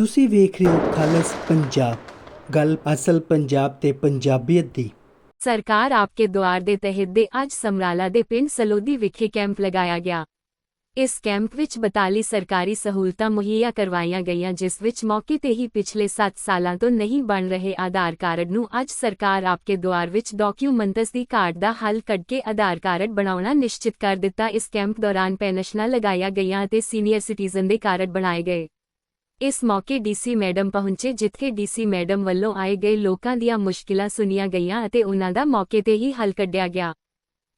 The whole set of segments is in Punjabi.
ਤੁਸੀਂ ਵੇਖ ਰਹੇ ਹੋ ਖਾਲਸ ਪੰਜਾਬ। ਗੱਲ ਅਸਲ ਪੰਜਾਬ ਤੇ ਪੰਜਾਬੀਅਤ ਦੀ। ਸਰਕਾਰ ਆਪਕੇ ਦੁਆਰ ਦੇ ਤਹਿਤ ਦੇ ਅੱਜ ਸਮਰਾਲਾ ਦੇ ਪਿੰਡ ਸਲੋਦੀ ਵਿਖੇ ਕੈਂਪ ਲਗਾਇਆ ਗਿਆ। ਇਸ ਕੈਂਪ ਵਿੱਚ 42 ਸਰਕਾਰੀ ਸਹੂਲਤਾਂ ਮੁਹੱਈਆ ਕਰਵਾਈਆਂ ਗਈਆਂ, ਜਿਸ ਵਿੱਚ ਮੌਕੇ ਤੇ ਹੀ ਪਿਛਲੇ 7 ਸਾਲਾਂ ਤੋਂ ਨਹੀਂ ਬਣ ਰਹੇ ਆਧਾਰ ਕਾਰਡ ਨੂੰ ਅੱਜ ਸਰਕਾਰ ਆਪਕੇ ਦੁਆਰ ਵਿੱਚ ਡਾਕੂਮੈਂਟਸ ਦੀ ਕਾਰਡ ਦਾ ਹੱਲ ਕੱਢ ਕੇ ਆਧਾਰ ਕਾਰਡ ਬਣਾਉਣਾ ਨਿਸ਼ਚਿਤ ਕਰ ਦਿੱਤਾ। ਇਸ ਕੈਂਪ ਦੌਰਾਨ ਪੈਨਸ਼ਨਾਂ ਲਗਾਈਆਂ ਗਈਆਂ ਅਤੇ ਸੀਨੀਅਰ ਸਿਟੀਜ਼ਨ ਦੇ ਕਾਰਡ ਬਣਾਏ ਗਏ। ਇਸ ਮੌਕੇ ਡੀਸੀ ਮੈਡਮ ਪਹੁੰਚੇ, ਜਿੱਥੇ ਡੀਸੀ ਮੈਡਮ ਵੱਲੋਂ ਆਏ ਗਏ ਲੋਕਾਂ ਦੀਆਂ ਮੁਸ਼ਕਿਲਾਂ ਸੁਣੀਆਂ ਗਈਆਂ ਅਤੇ ਉਹਨਾਂ ਦਾ ਮੌਕੇ ਤੇ ਹੀ ਹੱਲ ਕੱਢਿਆ ਗਿਆ।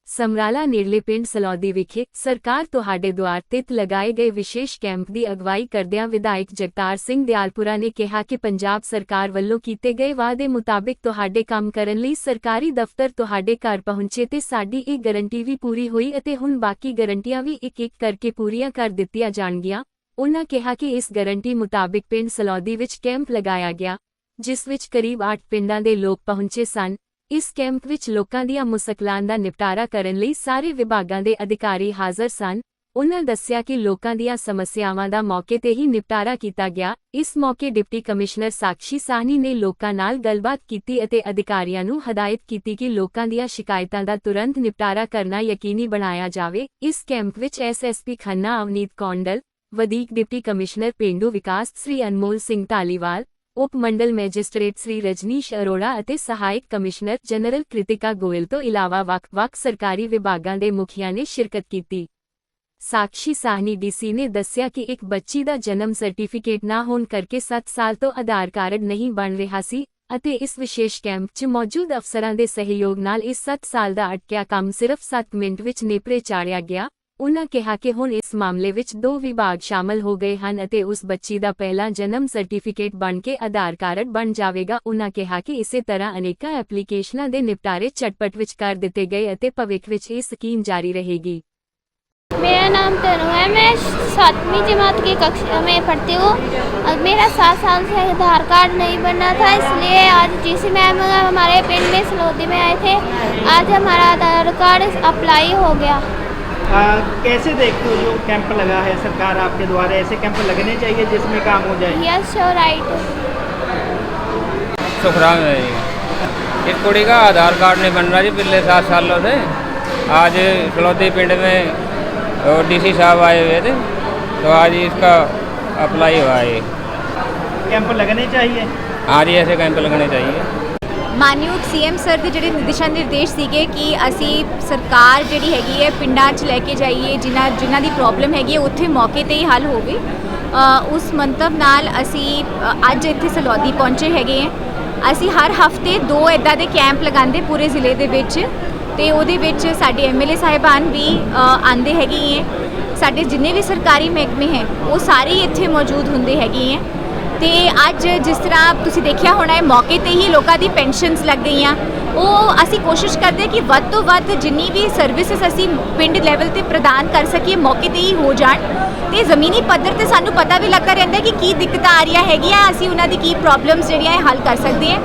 ਸਮਰਾਲਾ ਨੇੜਲੇ ਪਿੰਡ ਸਲੌਦੀ ਵਿਖੇ ਸਰਕਾਰ ਤੁਹਾਡੇ ਦੁਆਰ ਤੇ ਲਗਾਏ ਗਏ ਵਿਸ਼ੇਸ਼ ਕੈਂਪ ਦੀ ਅਗਵਾਈ ਕਰਦਿਆਂ ਵਿਧਾਇਕ ਜਗਤਾਰ ਸਿੰਘ ਦਿਆਲਪੁਰਾ ਨੇ ਕਿਹਾ ਕਿ ਪੰਜਾਬ ਸਰਕਾਰ ਵੱਲੋਂ ਕੀਤੇ ਗਏ ਵਾਅਦੇ ਮੁਤਾਬਿਕ ਤੁਹਾਡੇ ਕੰਮ ਕਰਨ ਲਈ ਸਰਕਾਰੀ ਦਫ਼ਤਰ ਤੁਹਾਡੇ ਘਰ ਪਹੁੰਚੇ ਤੇ ਸਾਡੀ ਇਹ ਗਾਰੰਟੀ ਵੀ ਪੂਰੀ ਹੋਈ ਅਤੇ ਹੁਣ ਬਾਕੀ ਗਾਰੰਟੀਆਂ ਵੀ ਇੱਕ-ਇੱਕ ਕਰਕੇ ਪੂਰੀਆਂ ਕਰ ਦਿੱਤੀਆਂ ਜਾਣਗੀਆਂ। ਉਨ੍ਹਾਂ ਕਿਹਾ ਕਿ ਇਸ ਗਾਰੰਟੀ ਮੁਤਾਬਿਕ ਪਿੰਡ ਸਲੌਦੀ ਵਿੱਚ ਕੈਂਪ ਲਗਾਇਆ ਗਿਆ, ਜਿਸ ਵਿੱਚ ਕਰੀਬ 8 ਪਿੰਡਾਂ ਦੇ ਲੋਕ ਪਹੁੰਚੇ ਸਨ। ਇਸ ਕੈਂਪ ਵਿੱਚ ਲੋਕਾਂ ਦੀਆਂ ਮੁਸ਼ਕਲਾਂ ਦਾ ਨਿਪਟਾਰਾ ਕਰਨ ਲਈ ਸਾਰੇ ਵਿਭਾਗਾਂ ਦੇ ਅਧਿਕਾਰੀ ਹਾਜ਼ਰ ਸਨ। ਉਨ੍ਹਾਂ ਦੱਸਿਆ ਕਿ ਲੋਕਾਂ ਦੀਆਂ ਸਮੱਸਿਆਵਾਂ ਦਾ ਮੌਕੇ ਤੇ ਹੀ ਨਿਪਟਾਰਾ ਕੀਤਾ ਗਿਆ। ਇਸ ਮੌਕੇ ਡਿਪਟੀ ਕਮਿਸ਼ਨਰ ਸਾਕਸ਼ੀ ਸਾਹਨੀ ਨੇ ਲੋਕਾਂ ਨਾਲ ਗੱਲਬਾਤ ਕੀਤੀ ਅਤੇ ਅਧਿਕਾਰੀਆਂ ਨੂੰ ਹਦਾਇਤ ਕੀਤੀ ਕਿ ਲੋਕਾਂ ਦੀਆਂ ਸ਼ਿਕਾਇਤਾਂ ਦਾ ਤੁਰੰਤ ਨਿਪਟਾਰਾ ਕਰਨਾ ਯਕੀਨੀ ਬਣਾਇਆ ਜਾਵੇ। ਇਸ ਕੈਂਪ ਵਿੱਚ ਐਸਐਸਪੀ ਖੰਨਾ, ਅਵਨੀਤ ਕੌਂਡਲ ਵਧੀਕ ਡਿਪਟੀ ਕਮਿਸ਼ਨਰ ਪੇਂਡੂ ਵਿਕਾਸ ਸ੍ਰੀ ਅਨਮੋਲ ਸਿੰਘ ਢਾਲੀਵਾਲ, ਉਪ ਮੰਡਲ ਮੈਜਿਸਟ੍ਰੇਟ ਸ੍ਰੀ ਰਜਨੀਸ਼ ਅਰੋੜਾ ਅਤੇ ਸਹਾਇਕ ਕਮਿਸ਼ਨਰ ਜਨਰਲ ਕ੍ਰਿਤਿਕਾ ਗੋਇਲ ਤੋਂ ਇਲਾਵਾ ਵੱਖ-ਵੱਖ ਸਰਕਾਰੀ ਵਿਭਾਗਾਂ ਦੇ ਮੁਖੀਆਂ ਨੇ ਸ਼ਿਰਕਤ ਕੀਤੀ। ਸਾਕਸ਼ੀ ਸਾਹਨੀ ਡੀਸੀ ਨੇ ਦੱਸਿਆ ਕਿ ਇੱਕ ਬੱਚੀ ਦਾ ਜਨਮ ਸਰਟੀਫਿਕੇਟ ਨਾ ਹੋਣ ਕਰਕੇ 7 ਸਾਲ ਤੋਂ ਆਧਾਰ ਕਾਰਡ ਨਹੀਂ ਬਣ ਰਿਹਾ ਸੀ ਅਤੇ ਇਸ ਵਿਸ਼ੇਸ਼ ਕੈਂਪ 'ਚ ਮੌਜੂਦ ਅਫਸਰਾਂ ਦੇ ਸਹਿਯੋਗ ਨਾਲ ਇਸ 7 ਸਾਲ ਦਾ ਅਟਕਿਆ ਕੰਮ ਸਿਰਫ 7 ਮਿੰਟ ਵਿੱਚ ਨੇਪਰੇ ਚਾੜਿਆ ਗਿਆ। ਉਨ੍ਹਾਂ ਕਿਹਾ ਕਿ ਹੁਣ ਇਸ ਮਾਮਲੇ ਵਿੱਚ ਦੋ ਵਿਭਾਗ ਸ਼ਾਮਲ ਹੋ ਗਏ ਹਨ ਅਤੇ ਉਸ ਬੱਚੀ ਦਾ ਪਹਿਲਾ ਜਨਮ ਸਰਟੀਫਿਕੇਟ ਬਣ ਕੇ ਆਧਾਰ ਕਾਰਡ ਬਣ ਜਾਵੇਗਾ ਉਨ੍ਹਾਂ ਕਿਹਾ ਕਿ ਇਸੇ ਤਰ੍ਹਾਂ ਅਨੇਕਾਂ ਐਪਲੀਕੇਸ਼ਨਾਂ ਦੇ ਨਿਪਟਾਰੇ ਝਟਪਟ ਵਿੱਚ ਕਰ ਦਿੱਤੇ ਗਏ ਅਤੇ ਭਵਿੱਖ ਵਿੱਚ ਇਹ ਸਕੀਮ ਜਾਰੀ ਰਹੇਗੀ मेरा नाम तनु है मैं सातवीं जमात की कक्षा में पढ़ती हूँ अब मेरा सात साल से आधार कार्ड नहीं बनना था इसलिए आज जीसी मैम हमारे पिंड में सलौदी में आए थे आज हमारा आधार कार्ड अप्लाई हो गया आ, कैसे देखते हो जो कैंप लगा है सरकार आपके द्वारा? ऐसे कैंप लगने चाहिए जिसमें काम हो जाए। यस श्योर राइट सुखराम इस कुड़ी का आधार कार्ड नहीं बन रहा जी पिछले सात सालों से। आज फलौती पिंड में डीसी साहब आए हुए थे तो आज इसका अप्लाई हुआ है। कैंप लगने चाहिए? आज ही ऐसे कैंप लगने चाहिए। ਮਾਨਯੋਗ ਸੀਐਮ ਸਰ ਦੇ ਜਿਹੜੇ ਦਿਸ਼ਾ ਨਿਰਦੇਸ਼ ਸੀਗੇ ਕਿ ਅਸੀਂ ਸਰਕਾਰ ਜਿਹੜੀ ਹੈਗੀ ਹੈ ਪਿੰਡਾਂ 'ਚ ਲੈ ਕੇ ਜਾਈਏ ਜਿਨ੍ਹਾਂ ਜਿਨ੍ਹਾਂ ਦੀ ਪ੍ਰੋਬਲਮ ਹੈਗੀ ਹੈ ਉੱਥੇ ਮੌਕੇ ਤੇ ਹੀ ਹੱਲ ਹੋਵੇ ਉਸ ਮੰਤਵ ਨਾਲ ਅਸੀਂ ਅੱਜ ਇੱਥੇ ਸਲੌਦੀ ਪਹੁੰਚੇ ਹੈਗੇ ਹਾਂ। ਅਸੀਂ ਹਰ ਹਫ਼ਤੇ ਦੋ ਇਦਾਂ ਦੇ ਕੈਂਪ ਲਗਾਉਂਦੇ ਪੂਰੇ ਜ਼ਿਲ੍ਹੇ ਦੇ ਵਿੱਚ ਤੇ ਉਹਦੇ ਵਿੱਚ ਸਾਡੇ ਐਮਐਲਏ ਸਾਹਿਬਾਨ ਵੀ ਅ, ਆਉਂਦੇ ਹੈਗੇ ਹੈ। ਸਾਡੇ ਜਿੰਨੇ ਵੀ ਸਰਕਾਰੀ ਮਹਿਕਮੇ ਹੈ ਉਹ ਸਾਰੇ ਹੀ ਇੱਥੇ ਮੌਜੂਦ ਹੁੰਦੇ ਹੈਗੇ ਹੈ। ਤੇ ਅੱਜ ਜਿਸ ਤਰ੍ਹਾਂ ਤੁਸੀਂ ਦੇਖਿਆ ਹੋਣਾ ਹੈ, ਮੌਕੇ ਤੇ ਹੀ ਲੋਕਾਂ ਦੀ ਪੈਨਸ਼ਨਸ ਲੱਗ ਗਈਆਂ। ਉਹ ਅਸੀਂ ਕੋਸ਼ਿਸ਼ ਕਰਦੇ ਕਿ ਵੱਧ ਤੋਂ ਵੱਧ ਜਿੰਨੀ ਵੀ ਸਰਵਿਸਿਜ਼ ਅਸੀਂ ਪਿੰਡ ਲੈਵਲ ਤੇ ਪ੍ਰਦਾਨ ਕਰ ਸਕੀਏ, ਮੌਕੇ ਤੇ ਹੀ ਹੋ ਜਾਣ। ਤੇ ਜ਼ਮੀਨੀ ਪੱਧਰ ਤੇ ਸਾਨੂੰ ਪਤਾ ਵੀ ਲੱਗਾ ਰਹਿੰਦਾ ਕਿ ਕੀ ਦਿੱਕਤਾਂ ਆ ਰਹੀਆਂ ਹੈਗੀਆਂ, ਅਸੀਂ ਉਹਨਾਂ ਦੀ ਕੀ ਪ੍ਰੋਬਲਮਸ ਜਿਹੜੀਆਂ ਹੱਲ ਕਰ ਸਕਦੇ ਹਾਂ।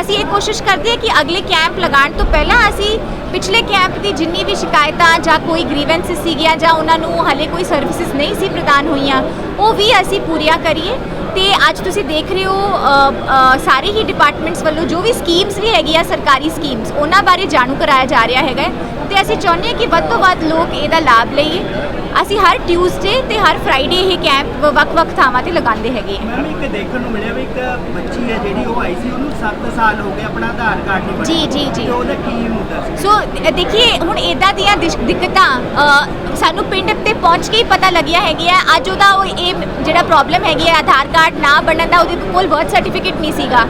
ਅਸੀਂ ਇਹ ਕੋਸ਼ਿਸ਼ ਕਰਦੇ ਹਾਂ ਕਿ ਅਗਲੇ ਕੈਂਪ ਲਗਾਉਣ ਤੋਂ ਪਹਿਲਾਂ ਅਸੀਂ ਪਿਛਲੇ ਕੈਂਪ ਦੀ ਜਿੰਨੀ ਵੀ ਸ਼ਿਕਾਇਤਾਂ ਜਾਂ ਕੋਈ ਗ੍ਰੀਵੈਂਸਸ ਸੀਗੀਆਂ ਜਾਂ ਉਹਨਾਂ ਨੂੰ ਹਲੇ ਕੋਈ ਸਰਵਿਸਿਜ਼ ਨਹੀਂ ਸੀ ਪ੍ਰਦਾਨ ਹੋਈਆਂ, ਉਹ ਵੀ ਅਸੀਂ ਪੂਰੀਆਂ ਕਰੀਏ। ਤੇ ਅੱਜ ਤੁਸੀਂ ਦੇਖ ਰਹੇ ਹੋ ਸਾਰੇ ਹੀ ਡਿਪਾਰਟਮੈਂਟਸ ਵੱਲੋਂ ਜੋ ਵੀ ਸਕੀਮਸ ਵੀ ਹੈਗੀਆਂ, ਸਰਕਾਰੀ ਸਕੀਮਸ ਉਹਨਾਂ ਬਾਰੇ ਜਾਣੂ ਕਰਾਇਆ ਜਾ ਰਿਹਾ ਹੈਗਾ ਹੈ। ਤੇ ਅਸੀਂ ਚਾਹੁੰਦੇ ਹਾਂ ਕਿ ਵੱਧ ਤੋਂ ਵੱਧ ਲੋਕ ਇਹਦਾ ਲਾਭ ਲਈਏ। ਅਸੀਂ ਹਰ ਟਿਊਜ਼ਡੇ ਤੇ ਹਰ ਫਰਾਈਡੇ ਇਹ ਕੈਂਪ ਵੱਖ-ਵੱਖ ਥਾਵਾਂ ਤੇ ਲਗਾਉਂਦੇ ਹੈਗੇ ਮੈਮ ਇੱਕ ਦੇਖਣ ਨੂੰ ਮਿਲਿਆ ਵੀ ਇੱਕ ਬੱਚੀ ਹੈ ਜਿਹੜੀ ਉਹ ਆਈ ਸੀ ਉਹਨੂੰ 7 ਸਾਲ ਹੋ ਗਏ ਆਪਣਾ ਆਧਾਰ ਕਾਰਡ ਨਹੀਂ ਬਣਿਆ। ਜੀ, ਜੀ, ਜੀ। ਤੇ ਉਹਦਾ ਕੀ ਮੁੱਦਾ ਸੀ? ਸੋ ਅ, ਦੇਖੀਏ ਹੁਣ ਇਦਾਂ ਦੀਆਂ ਦਿਸ਼- ਦਿੱਕਤਾਂ ਅ, ਸਾਨੂੰ ਪਿੰਡ ਤੇ ਪਹੁੰਚ ਕੇ ਹੀ ਪਤਾ ਲੱਗਿਆ ਹੈਗੀ ਹੈ ਅੱਜ ਉਹਦਾ ਉਹ ਇਹ ਜਿਹੜਾ ਪ੍ਰੋਬਲਮ ਹੈਗੀ ਹੈ ਆਧਾਰ ਕਾਰਡ ਨਾ ਬਣਨ ਦਾ ਉਹਦੇ ਕੋਲ ਬਰਥ ਸਰਟੀਫਿਕੇਟ ਨਹੀਂ ਸੀਗਾ।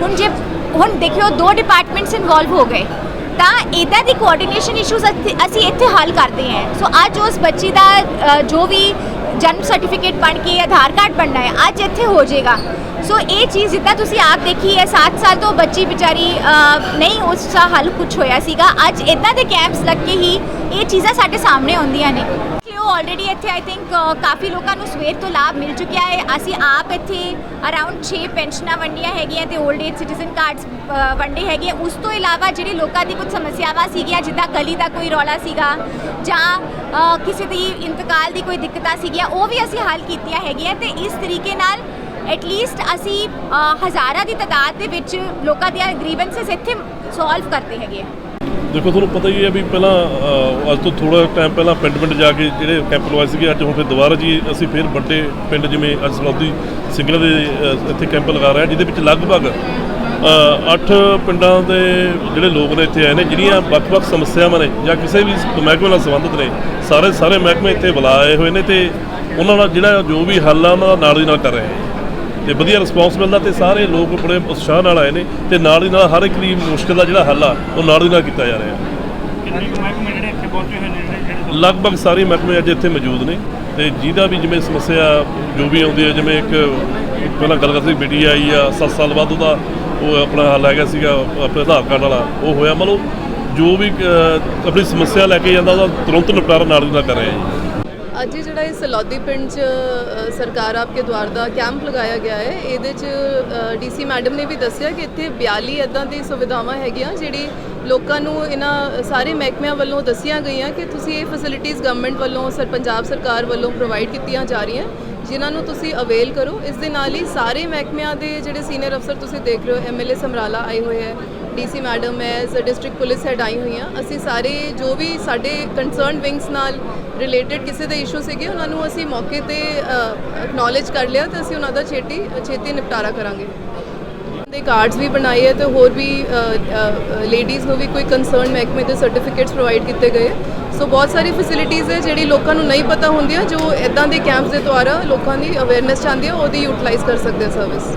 ਹੁਣ ਜੇ ਹੁਣ ਦੇਖਿਓ ਦੋ ਡਿਪਾਰਟਮੈਂਟਸ ਇਨਵੋਲਵ ਹੋ ਗਏ। ਤਾਂ ਇਦਾਂ ਦੀ ਕੋਆਰਡੀਨੇਸ਼ਨ ਇਸ਼ੂਜ਼ ਅਸੀਂ ਇੱਥੇ ਹੱਲ ਕਰਦੇ ਹਾਂ। ਸੋ ਅੱਜ ਉਸ ਬੱਚੀ ਦਾ ਜੋ ਵੀ ਜਨਮ ਸਰਟੀਫਿਕੇਟ ਬਣ ਕੇ ਆਧਾਰ ਕਾਰਡ ਬਣਨਾ ਹੈ, ਅੱਜ ਇੱਥੇ ਹੋ ਜਾਏਗਾ। ਸੋ ਇਹ ਚੀਜ਼ ਜਿੱਦਾਂ ਤੁਸੀਂ ਆਪ ਦੇਖੀ ਹੈ 7 ਸਾਲ ਤੋਂ ਬੱਚੀ ਵਿਚਾਰੀ ਨਹੀਂ ਉਸ ਦਾ ਹੱਲ ਕੁਝ ਹੋਇਆ ਸੀਗਾ। ਅੱਜ ਇਦਾਂ ਦੇ ਕੈਂਪਸ ਲੱਗ ਕੇ ਹੀ ਇਹ ਚੀਜ਼ਾਂ ਸਾਡੇ ਸਾਹਮਣੇ ਆਉਂਦੀਆਂ ਨੇ। ਉਹ ਆਲਰੇਡੀ ਇੱਥੇ ਆਈ ਥਿੰਕ ਕਾਫੀ ਲੋਕਾਂ ਨੂੰ ਸਵੇਰ ਤੋਂ ਲਾਭ ਮਿਲ ਚੁੱਕਿਆ ਹੈ। ਅਸੀਂ ਆਪ ਇੱਥੇ ਅਰਾਊਂਡ 6 ਪੈਨਸ਼ਨਾਂ ਵੰਡੀਆਂ ਹੈਗੀਆਂ ਤੇ 올ਡ ਏਜ ਸਿਟੀਜ਼ਨ ਕਾਰਡਸ ਵੰਡੇ ਹੈਗੇ ਆ। ਉਸ ਤੋਂ ਇਲਾਵਾ ਜਿਹੜੇ ਲੋਕਾਂ ਦੀ ਕੁਝ ਸਮੱਸਿਆਵਾਂ ਸੀਗੀਆਂ, ਜਿੱਦਾਂ ਗਲੀ ਦਾ ਕੋਈ ਰੌਲਾ ਸੀਗਾ ਜਾਂ ਕਿਸੇ ਦੀ ਇੰਤਕਾਲ ਦੀ ਕੋਈ ਦਿੱਕਤਾਂ ਸੀਗੀਆਂ, ਉਹ ਵੀ ਅਸੀਂ ਹੱਲ ਕੀਤੀਆਂ ਹੈਗੀਆਂ ਤੇ ਇਸ ਤਰੀਕੇ ਨਾਲ ਐਟਲੀਸਟ ਅਸੀਂ ਅ, ਹਜ਼ਾਰਾਂ ਦੀ ਤਾਦਾਦ ਦੇ ਵਿੱਚ ਲੋਕਾਂ ਦੀਆਂ ਗ੍ਰੀਵੈਂਸਸ ਇੱਥੇ ਸੋਲਵ ਕਰਦੇ ਹੈਗੇ ਆ। ਦੇਖੋ ਤੁਹਾਨੂੰ ਪਤਾ ਹੀ ਹੈ ਵੀ ਪਹਿਲਾਂ ਅ, ਅੱਜ ਤੋਂ ਥੋੜਾ ਟਾਈਮ ਪਹਿਲਾਂ ਪਿੰਡ ਪਿੰਡ ਜਾ ਕੇ ਜਿਹੜੇ ਕੈਂਪ ਲਵਾਏ ਸੀਗੇ ਅੱਜ ਹੁਣ ਫਿਰ ਦੁਬਾਰਾ ਜੀ ਅਸੀਂ ਫਿਰ ਵੱਡੇ ਪਿੰਡ ਜਿਵੇਂ ਅੱਜ ਸਲੌਦੀ ਸਿੰਗਲਾ ਦੇ ਅ, ਇੱਥੇ ਕੈਂਪ ਲਗਾ ਰਹੇ ਹਾਂ ਜਿਹਦੇ ਵਿੱਚ ਲਗਭਗ 8 ਪਿੰਡਾਂ ਦੇ ਜਿਹੜੇ ਲੋਕ ਨੇ ਇੱਥੇ ਆਏ ਨੇ ਜਿਹੜੀਆਂ ਵੱਖ-ਵੱਖ ਸਮੱਸਿਆਵਾਂ ਨੇ ਜਾਂ ਕਿਸੇ ਵੀ ਮਹਿਕਮੇ ਨਾਲ ਸੰਬੰਧਿਤ ਨੇ ਸਾਰੇ ਸਾਰੇ ਮਹਿਕਮੇ ਇੱਥੇ ਬੁਲਾਏ ਹੋਏ ਨੇ ਤੇ ਉਹਨਾਂ ਨਾਲ ਜਿਹੜਾ ਜੋ ਵੀ ਹੱਲ ਆ ਉਹਨਾਂ ਦਾ ਨਾਲ ਦੀ ਨਾਲ ਕਰ ਰਹੇ ਹਾਂ ਤੇ ਵਧੀਆ ਰਿਸਪੌਂਸ ਮਿਲਦਾ ਤੇ ਸਾਰੇ ਲੋਕ ਬੜੇ ਉਤਸ਼ਾਹ ਨਾਲ ਆਏ ਨੇ ਤੇ ਨਾਲ ਦੀ ਨਾਲ ਹਰ ਇੱਕ ਦੀ ਮੁਸ਼ਕਲ ਦਾ ਜਿਹੜਾ ਹੱਲ ਆ ਉਹ ਨਾਲ ਦੀ ਨਾਲ ਕੀਤਾ ਜਾ ਰਿਹਾ। ਲਗਭਗ ਸਾਰੇ ਮਹਿਕਮੇ ਅੱਜ ਇੱਥੇ ਮੌਜੂਦ ਨੇ ਤੇ ਜਿਹਦਾ ਵੀ ਜਿਵੇਂ ਸਮੱਸਿਆ ਜੋ ਵੀ ਆਉਂਦੀ ਹੈ ਜਿਵੇਂ ਇੱਕ ਪਹਿਲਾਂ ਗੱਲ ਕਰਦੇ ਬੇਟੀ ਆਈ ਆ 7 ਸਾਲ ਬਾਅਦ ਉਹਦਾ ਉਹ ਆਪਣਾ ਹੱਲ ਹੈਗਾ ਸੀਗਾ ਆਪਣੇ ਆਧਾਰ ਕਾਰਡ ਵਾਲਾ ਉਹ ਹੋਇਆ। ਮਤਲਬ ਜੋ ਵੀ ਆਪਣੀ ਸਮੱਸਿਆ ਲੈ ਕੇ ਜਾਂਦਾ ਉਹਦਾ ਤੁਰੰਤ ਨਿਪਟਾਰਾ ਨਾਲ ਦੀ ਨਾਲ ਕਰ ਰਹੇ ਜੀ। ਅੱਜ ਜਿਹੜਾ ਇਹ ਸਲੌਦੀ ਪਿੰਡ 'ਚ ਅ, ਸਰਕਾਰ ਆਪਕੇ ਦੁਆਰ ਦਾ ਕੈਂਪ ਲਗਾਇਆ ਗਿਆ ਹੈ ਇਹਦੇ 'ਚ ਡੀਸੀ ਮੈਡਮ ਨੇ ਵੀ ਦੱਸਿਆ ਕਿ ਇੱਥੇ 42 ਇਦਾਂ ਦੀ ਸੁਵਿਧਾਵਾਂ ਹੈਗੀਆਂ ਜਿਹੜੀ ਲੋਕਾਂ ਨੂੰ ਇਹਨਾਂ ਸਾਰੇ ਮਹਿਕਮਿਆਂ ਵੱਲੋਂ ਦੱਸੀਆਂ ਗਈਆਂ ਕਿ ਤੁਸੀਂ ਇਹ ਫੈਸਿਲਿਟੀਆਂ ਗਵਰਨਮੈਂਟ ਵੱਲੋਂ ਸਰ ਪੰਜਾਬ ਸਰਕਾਰ ਵੱਲੋਂ ਪ੍ਰੋਵਾਈਡ ਕੀਤੀਆਂ ਜਾ ਰਹੀਆਂ ਜਿਨ੍ਹਾਂ ਨੂੰ ਤੁਸੀਂ ਅਵੇਲ ਕਰੋ। ਇਸ ਦੇ ਨਾਲ ਹੀ ਸਾਰੇ ਮਹਿਕਮਿਆਂ ਦੇ ਜਿਹੜੇ ਸੀਨੀਅਰ ਅਫਸਰ ਤੁਸੀਂ ਦੇਖ ਰਹੇ ਹੋ ਐਮਐਲਏ ਸਮਰਾਲਾ ਆਏ ਹੋਏ ਹੈ ਡੀਸੀ ਮੈਡਮ ਹੈ ਸ ਡਿਸਟ੍ਰਿਕਟ ਪੁਲਿਸ ਹੈਡ ਆਈ ਹੋਈ ਹੋਈਆਂ ਅਸੀਂ ਸਾਰੇ ਜੋ ਵੀ ਸਾਡੇ ਕੰਸਰਨ ਵਿੰਗਸ ਨਾਲ ਰਿਲੇਟਡ ਕਿਸੇ ਦੇ ਇਸ਼ੂ ਸੀਗੇ, ਉਹਨਾਂ ਨੂੰ ਅਸੀਂ ਮੌਕੇ ਤੇ ਅਕਨੋਲਜ ਕਰ ਲਿਆ ਤੇ ਅਸੀਂ ਉਹਨਾਂ ਦਾ ਛੇਤੀ ਛੇਤੀ ਨਿਪਟਾਰਾ ਕਰਾਂਗੇ। ਦੇ ਕਾਰਡਸ ਵੀ ਬਣਾਏ ਹੈ ਤੇ ਹੋਰ ਵੀ ਲੇਡੀਜ਼ ਨੂੰ ਵੀ ਕੋਈ ਕੰਸਰਨ ਮਹਿਕਮੇ ਦੇ ਸਰਟੀਫਿਕੇਟਸ ਪ੍ਰੋਵਾਈਡ ਕੀਤੇ ਗਏ। ਸੋ ਬਹੁਤ ਸਾਰੀ ਫੈਸਿਲਿਟੀਜ਼ ਹੈ ਜਿਹੜੀ ਲੋਕਾਂ ਨੂੰ ਨਹੀਂ ਪਤਾ ਹੁੰਦੀਆਂ, ਜੋ ਇਦਾਂ ਦੇ ਕੈਂਪਸ ਦੇ ਦੁਆਰਾ ਲੋਕਾਂ ਦੀ ਅਵੇਅਰਨੈਸ ਚਾਹੁੰਦੀ ਆ ਉਹਦੀ ਯੂਟਿਲਾਈਜ਼ ਕਰ ਸਕਦੇ ਸਰਵਿਸ